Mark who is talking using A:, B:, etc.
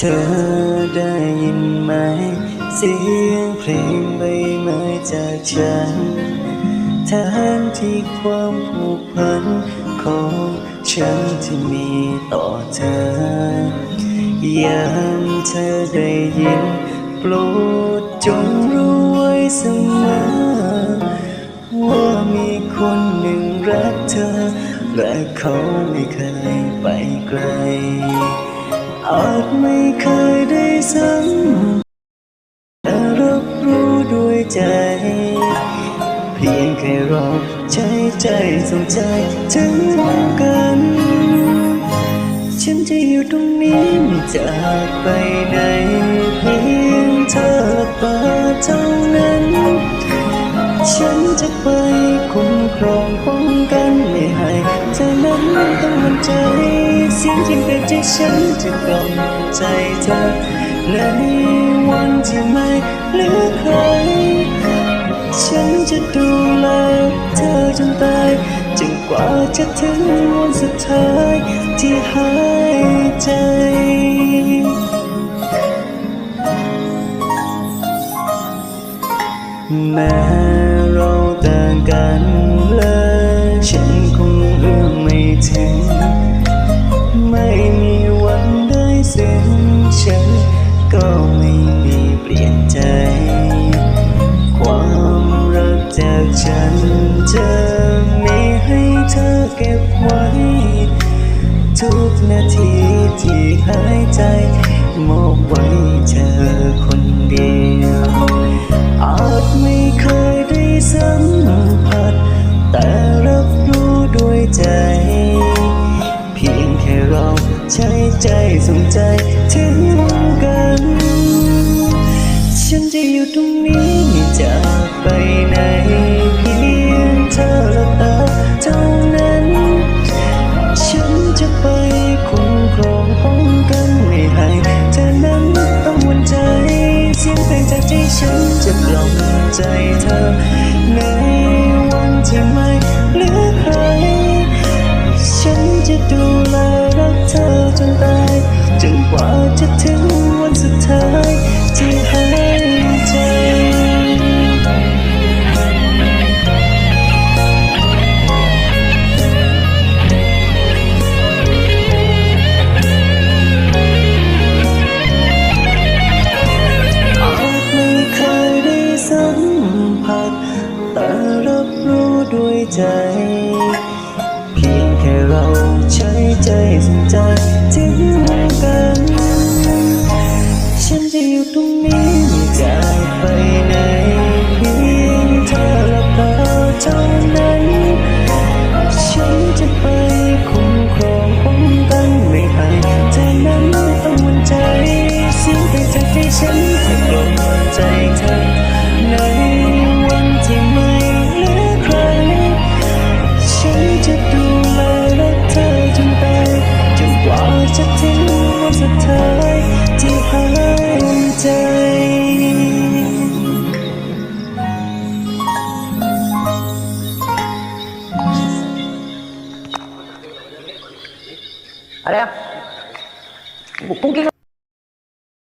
A: เธอได้ยินไหม เสียงเพลงใบไม้จากฉันแทนที่ความผูกพันของฉันที่มีต่อเธอยามเธอได้ยินโปรดจงรู้ไว้เสมอว่ามีคนหนึ่งรักเธอ และเขาไม่เคยไปไกล อาจไม่เคยได้สัมผัสแต่รับรู้ด้วยใจ เพียงแค่เราใช้ใจสนใจถึงกัน ฉันจะอยู่ตรงนี้ไม่จากไปไหนเพียงเธอเปิดเท่านั้น ฉันจะไปคุ้มครองป้องกันไม่ให้เธอนั้นต้องมั่นใจ เสียงที่เป็นใจฉันจะกล่อมใจเธอในวันที่ไม่เหลือใคร ฉันจะดูแลเธอจนตายจนกว่าจะถึงวันสุดท้ายที่หายใจแม้เราต่างกันและฉันคงเอื้อมไม่ถึง ได้สิ้นฉันก็ไม่มีเปลี่ยนใจ ความรักจากฉันจะมีให้เธอเก็บไว้ ทุกนาทีที่หายใจ มอบไว้เธอคนเดียว อาจไม่เคย ใจสนใจถึงกัน ฉันจะอยู่ตรงนี้ไม่จากไปไหนเพียงเธอและตาเท่านั้น ฉันจะไปคุ้มครองป้องกันไม่ให้เธอนั้นต้องหวันใจ เสียงเพลงจากใจฉันจะกล่อมใจเธอใน จะถึงวันสุดท้ายที่หายใจอาจไม่เคยได้สัมผัสแต่รับรู้ด้วยใจ เพียงแค่เราใช้ใจ
B: Olha. Por que